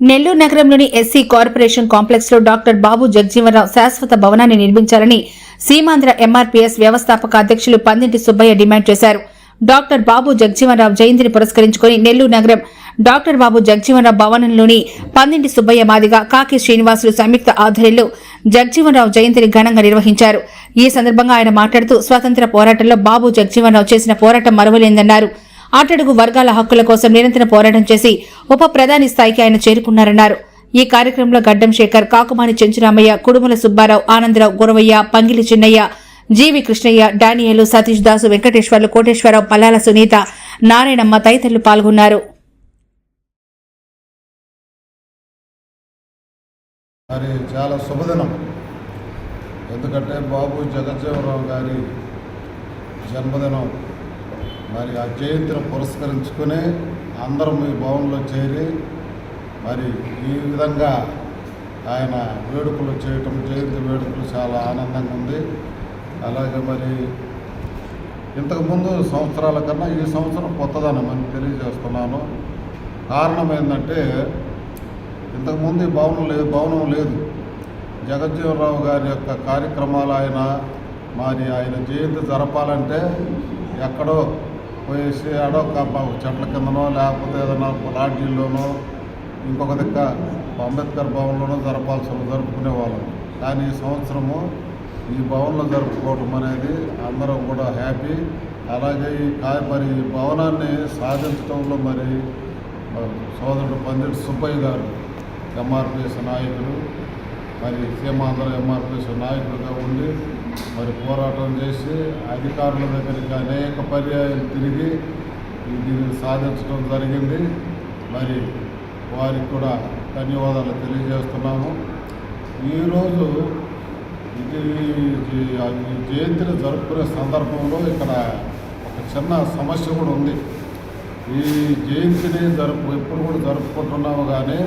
నెల్లూరు నగరంలోని SC corporation కాంప్లెక్స్లో doctor Babu Jagjeevan Rao శాశ్వత భవనాన్ని నిర్మించాలని సీమాంధ్ర ఎంఆర్పీఎస్ వ్యవస్థాపక అధ్యక్షులు పందింటి సుబ్బయ్య డిమాండ్ చేశారు. డాక్టర్ బాబు జగ్జీవనరావు జయంతిని పురస్కరించుకుని నెల్లూరు నగరం డాక్టర్ బాబు జగ్జీవనరావు భవనంలోని పందింటి సుబ్బయ్య మాదిగా కాకి శ్రీనివాసులు సంయుక్త ఆధ్వర్యంలో జగ్జీవనరావు జయంతిని ఘనంగా నిర్వహించారు. ఈ సందర్భంగా ఆయన మాట్లాడుతూ స్వాతంత్ర పోరాటంలో బాబు జగ్జీవనరావు చేసిన పోరాటం మరువలేందన్నారు. ఆటడుగు వర్గాల హక్కుల కోసం నిరంతర పోరాటం చేసి ఉప ప్రధాని స్థాయికి ఆయన చేరుకున్నారన్నారు. ఈ కార్యక్రమంలో గడ్డం శేఖర్ కాకుమాని చెంచురామయ్య కుడుమల సుబ్బారావు ఆనందరావు గురవయ్య పంగిలి చిన్నయ్య జీవి కృష్ణయ్య డానియలు సతీష్ దాసు వెంకటేశ్వర్లు కోటేశ్వరరావు పల్లాల సునీత నారాయణమ్మ తదితరులు పాల్గొన్నారు. మరి చాలా శుభదినం. ఎందుకంటే బాబు జగజ్జీవనరావు గారి జన్మదినం మరి ఆ జయంతిని పురస్కరించుకుని అందరం ఈ భవన్లో చేరి మరి ఈ విధంగా ఆయన వేడుకలు చేయటం జయంతి వేడుకలు చాలా ఆనందంగా ఉంది. అలాగే మరి ఇంతకుముందు సంవత్సరాల కన్నా ఈ సంవత్సరం కొత్తదని మనం తెలియజేస్తున్నాను. కారణం ఏంటంటే ఇంతకుముందు ఈ భవనం లేదు భవనం లేదు. జగజ్జీవనరావు గారి యొక్క కార్యక్రమాలు ఆయన మరి ఆయన జయంతి జరపాలంటే ఎక్కడో పోయేసి ఆడో ఒక చెట్ల కిందనో లేకపోతే ఏదైనా లాడ్జీల్లోనో ఇంకొక దిక్క అంబేద్కర్ భవన్లోనో జరపాల్సిన జరుపుకునేవాళ్ళం. కానీ ఈ సంవత్సరము ఈ భవన్లో జరుపుకోవటం అనేది అందరం కూడా హ్యాపీ. అలాగే ఈ మరి ఈ భవనాన్ని సాధించడంలో మరి మరి సోదరుడు పందిటి సుబ్బయ్య గారు ఎంఆర్పిఎస్ నాయకులు మరి సీమాంధ్ర ఎంఆర్పిఎస్ నాయకులుగా ఉండి మరి పోరాటం చేసి అధికారుల దగ్గరికి అనేక పర్యాయాలు తిరిగి దీన్ని సాధించడం జరిగింది. మరి వారికి కూడా ధన్యవాదాలు తెలియజేస్తున్నాము. ఈరోజు ఇది జయంతిని జరుపుకునే సందర్భంలో ఇక్కడ ఒక చిన్న సమస్య కూడా ఉంది. ఈ జయంతిని జరుపు ఎప్పుడు కూడా జరుపుకుంటున్నాము కానీ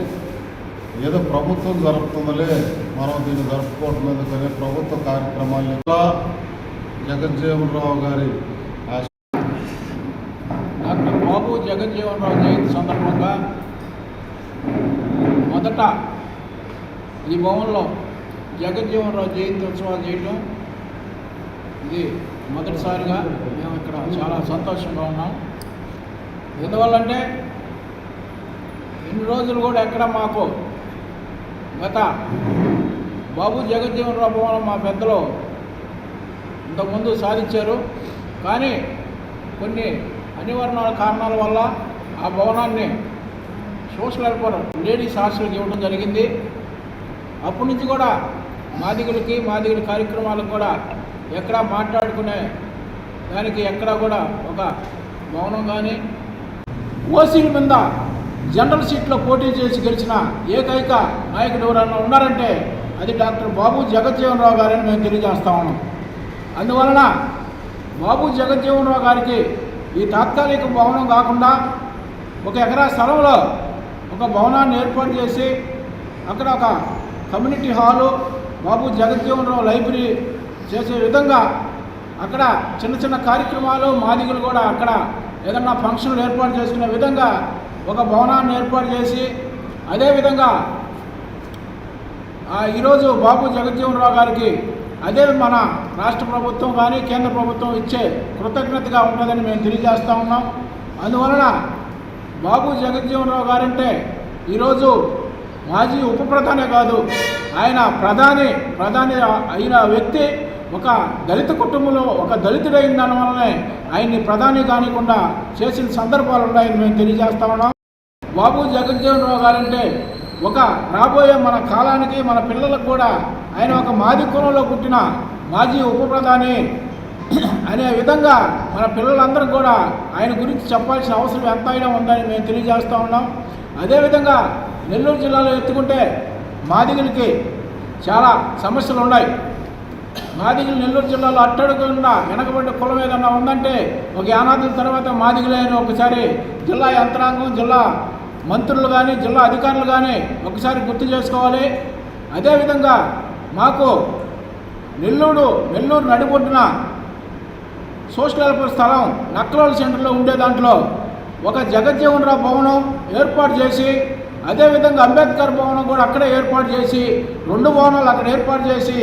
ఏదో ప్రభుత్వం జరుపుతుందలే మనం దీన్ని జరుపుకోవటం ఎందుకని ప్రభుత్వ కార్యక్రమాలు జగజ్జీవన్ రావు గారి డాక్టర్ బాబు జగజ్జీవన్ రావు జయంతి సందర్భంగా మొదట ఈ భవన్లో జగజ్జీవన్ రావు జయంతి ఉత్సవాలు చేయటం ఇది మొదటిసారిగా మేము ఇక్కడ చాలా సంతోషంగా ఉన్నాం. ఎందువల్లంటే ఇన్ని రోజులు కూడా ఎక్కడ మాకు గత బాబు జగజ్జీవన్ రావు భవనం మా పెద్దలు ఇంతకుముందు సాధించారు. కానీ కొన్ని అనివార్య కారణాల వల్ల ఆ భవనాన్ని సోషల్ వెల్ఫేర్ లేడీస్ హాస్టల్కి ఇవ్వడం జరిగింది. అప్పటి నుంచి కూడా మాదిగులకి మాదిగుల కార్యక్రమాలకు కూడా ఎక్కడా మాట్లాడుకునే దానికి ఎక్కడా కూడా ఒక భవనం కానీ ఓసీల మీద జనరల్ సీట్లో పోటీ చేసి గెలిచిన ఏకైక నాయకుడు ఎవరైనా ఉన్నారంటే అది డాక్టర్ బాబు జగజ్జీవన్ రావు గారని మేము తెలియజేస్తా ఉన్నాం. అందువలన బాబు జగజ్జీవన్ రావు గారికి ఈ తాత్కాలిక భవనం కాకుండా ఒక ఎకరా స్థలంలో ఒక భవనాన్ని ఏర్పాటు చేసి అక్కడ ఒక community hall Babu Jagjivan Rao library చేసే విధంగా అక్కడ చిన్న చిన్న కార్యక్రమాలు మాదిగులు కూడా అక్కడ ఏదన్నా ఫంక్షన్లు ఏర్పాటు చేసుకునే విధంగా ఒక భవనాన్ని ఏర్పాటు చేసి అదేవిధంగా ఆ, ఈరోజు బాబు జగజ్జీవనరావు గారికి అదే మన రాష్ట్ర ప్రభుత్వం కానీ కేంద్ర ప్రభుత్వం ఇచ్చే కృతజ్ఞతగా ఉంటుందని మేము తెలియజేస్తూ ఉన్నాం. అందువలన బాబు జగజ్జీవనరావు గారంటే ఈరోజు మాజీ ఉప ప్రధానే కాదు ఆయన ప్రధాని ప్రధాని అయిన వ్యక్తి ఒక దళిత కుటుంబంలో ఒక దళితుడైన దానివల్లనే ఆయన్ని ప్రధాని కానికుండా చేసిన సందర్భాలు ఉన్నాయని మేము తెలియజేస్తా ఉన్నాం. బాబు జగజ్జీవన్ రావు గారంటే ఒక రాబోయే మన కాలానికి మన పిల్లలకు కూడా ఆయన ఒక మాది కులంలో పుట్టిన మాజీ ఉప ప్రధాని అనే విధంగా మన పిల్లలందరూ కూడా ఆయన గురించి చెప్పాల్సిన అవసరం ఎంతైనా ఉందని మేము తెలియజేస్తూ ఉన్నాం. అదేవిధంగా నెల్లూరు జిల్లాలో ఎత్తుకుంటే మాదిగులకి చాలా సమస్యలు ఉన్నాయి. మాదిగులు నెల్లూరు జిల్లాలో అట్టడుకుండా వెనకబడ్డ కులం ఏదన్నా ఉందంటే ఒక యానాదుల తర్వాత మాదిగులైన ఒకసారి జిల్లా యంత్రాంగం జిల్లా మంత్రులు కానీ జిల్లా అధికారులు కానీ ఒకసారి గుర్తు చేసుకోవాలి. అదేవిధంగా మాకు నెల్లూరు నెల్లూరు నడిపొడ్డున సోషల్ వెల్ఫేర్ స్థలం నక్రోల్ సెంటర్లో ఉండే దాంట్లో ఒక జగజ్జీవన్ రావు భవనం ఏర్పాటు చేసి అదేవిధంగా అంబేద్కర్ భవనం కూడా అక్కడే ఏర్పాటు చేసి రెండు భవనాలు అక్కడ ఏర్పాటు చేసి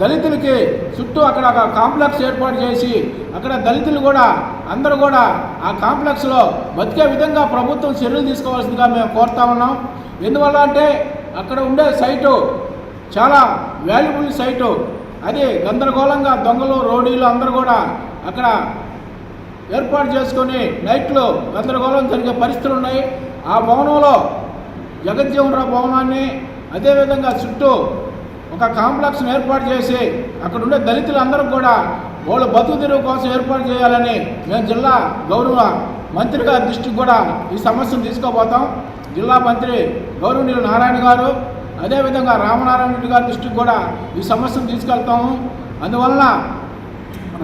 దళితులకి చుట్టూ అక్కడ ఒక కాంప్లెక్స్ ఏర్పాటు చేసి అక్కడ దళితులు కూడా అందరూ కూడా ఆ కాంప్లెక్స్లో బతికే విధంగా ప్రభుత్వం చర్యలు తీసుకోవాల్సిందిగా మేము కోరుతా ఉన్నాం. ఎందువల్ల అంటే అక్కడ ఉండే సైటు చాలా వాల్యుబుల్ సైటు. అది గందరగోళంగా దొంగలు రోడీలు అందరూ కూడా అక్కడ ఏర్పాటు చేసుకొని నైట్లో గందరగోళం జరిగే పరిస్థితులు ఉన్నాయి. ఆ భవనంలో జగజ్జీవనరావు భవనాన్ని అదేవిధంగా చుట్టూ ఒక కాంప్లెక్స్ ఏర్పాటు చేసి అక్కడ ఉండే దళితులందరూ కూడా వాళ్ళ బతుకు తెరువు కోసం ఏర్పాటు చేయాలని మేము జిల్లా గౌరవ మంత్రి గారి దృష్టికి కూడా ఈ సమస్యను తీసుకోబోతాం జిల్లా మంత్రి గౌరవనీయులు నారాయణ గారు అదేవిధంగా రామనారాయణ రెడ్డి గారి దృష్టికి కూడా ఈ సమస్యను తీసుకెళ్తాము. అందువలన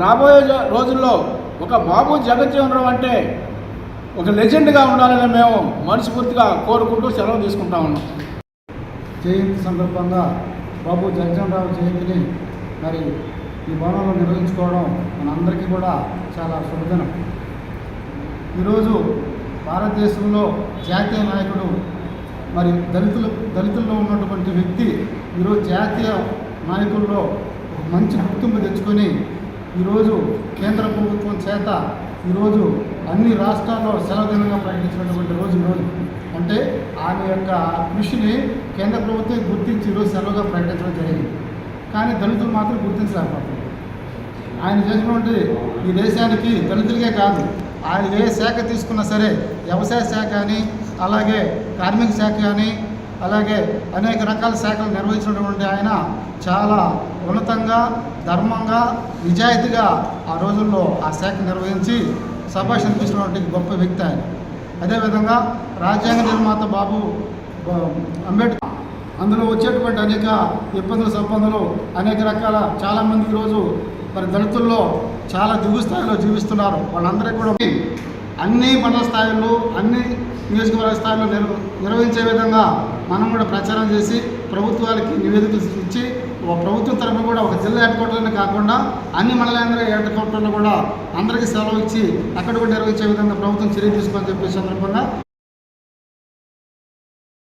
రాబోయే రోజుల్లో ఒక బాబు జగజ్జీవనరావు అంటే ఒక లెజెండ్గా ఉండాలని మేము మనస్ఫూర్తిగా కోరుకుంటూ సెలవు తీసుకుంటా ఉన్నాం. జయంతి సందర్భంగా బాబు జగజనరావు జయంతిని మరి ఈ భవనంలో నిర్వహించుకోవడం మనందరికీ కూడా చాలా శుభదనం. ఈరోజు భారతదేశంలో జాతీయ నాయకుడు మరి దళితులు దళితుల్లో ఉన్నటువంటి వ్యక్తి ఈరోజు జాతీయ నాయకుల్లో ఒక మంచి గుర్తింపు తెచ్చుకొని ఈరోజు కేంద్ర ప్రభుత్వం చేత ఈరోజు అన్ని రాష్ట్రాల్లో సెలవు దినంగా ప్రకటించినటువంటి రోజు. ఈరోజు అంటే ఆమె యొక్క కృషిని కేంద్ర ప్రభుత్వం గుర్తించి ఈరోజు సెలవుగా ప్రకటించడం జరిగింది. కానీ దళితులు మాత్రం గుర్తించలేకపోతుంది ఆయన చేసినటువంటి ఈ దేశానికి దళితులకే కాదు ఆయన ఏ శాఖ తీసుకున్నా సరే వ్యవసాయ శాఖ కానీ అలాగే కార్మిక శాఖ కానీ అలాగే అనేక రకాల శాఖలు నిర్వహించినటువంటి ఆయన చాలా ఉన్నతంగా ధర్మంగా నిజాయితీగా ఆ రోజుల్లో ఆ శాఖ నిర్వహించి సభాష్ అనిపిస్తున్నటువంటి గొప్ప వ్యక్తి ఆయన. అదేవిధంగా రాజ్యాంగ నిర్మాత బాబు అంబేద్కర్ అందులో వచ్చేటువంటి అనేక ఇబ్బందులు సంబంధాలు అనేక రకాల చాలామంది ఈరోజు మరి దళితుల్లో చాలా దిగు స్థాయిలో జీవిస్తున్నారు. వాళ్ళందరికీ కూడా అన్ని మండల స్థాయిల్లో అన్ని నియోజకవర్గ స్థాయిలో నిర్వహించే విధంగా మనం కూడా ప్రచారం చేసి ప్రభుత్వాలకి నివేదికలు ఇచ్చి ఒక ప్రభుత్వం తరఫున కూడా ఒక జిల్లా హెడ్ క్వార్టర్లోనే కాకుండా అన్ని మండలేంద్ర హెడ్ క్వార్టర్లో కూడా అందరికీ సెలవు ఇచ్చి అక్కడ కూడా నిర్వహించే విధంగా ప్రభుత్వం చర్య తీసుకొని చెప్పే సందర్భంగా